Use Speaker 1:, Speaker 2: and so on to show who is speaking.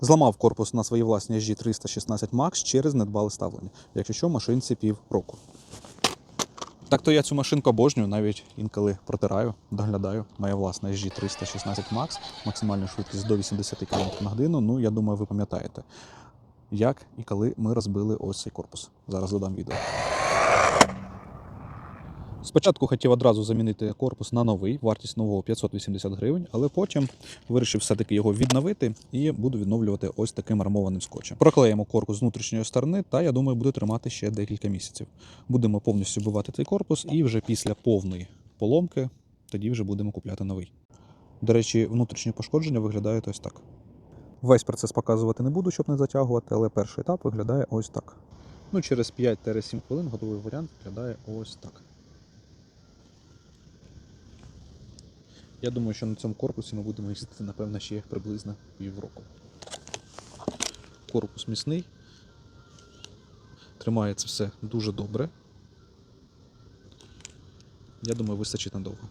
Speaker 1: Зламав корпус на своїй власній SG316 Max через недбале ставлення, якщо що, машинці пів року. Так то я цю машинку обожнюю, навіть інколи протираю, доглядаю. Моя власна SG316 Max, максимальна швидкість до 80 км на годину. Ну, я думаю, ви пам'ятаєте, як і коли ми розбили ось цей корпус. Зараз додам відео. Спочатку хотів одразу замінити корпус на новий, вартість нового 580 гривень, але потім вирішив все-таки його відновити і буду відновлювати ось таким армованим скотчем. Проклеїмо корпус з внутрішньої сторони, та я думаю, буде тримати ще декілька місяців. Будемо повністю вбивати цей корпус, і вже після повної поломки тоді вже будемо купляти новий. До речі, внутрішні пошкодження виглядають ось так. Весь процес показувати не буду, щоб не затягувати, але перший етап виглядає ось так. Ну, через 5-7 хвилин готовий варіант виглядає ось так. Я думаю, що на цьому корпусі ми будемо їздити, напевно, ще приблизно півроку. Корпус міцний. Тримається все дуже добре. Я думаю, вистачить надовго.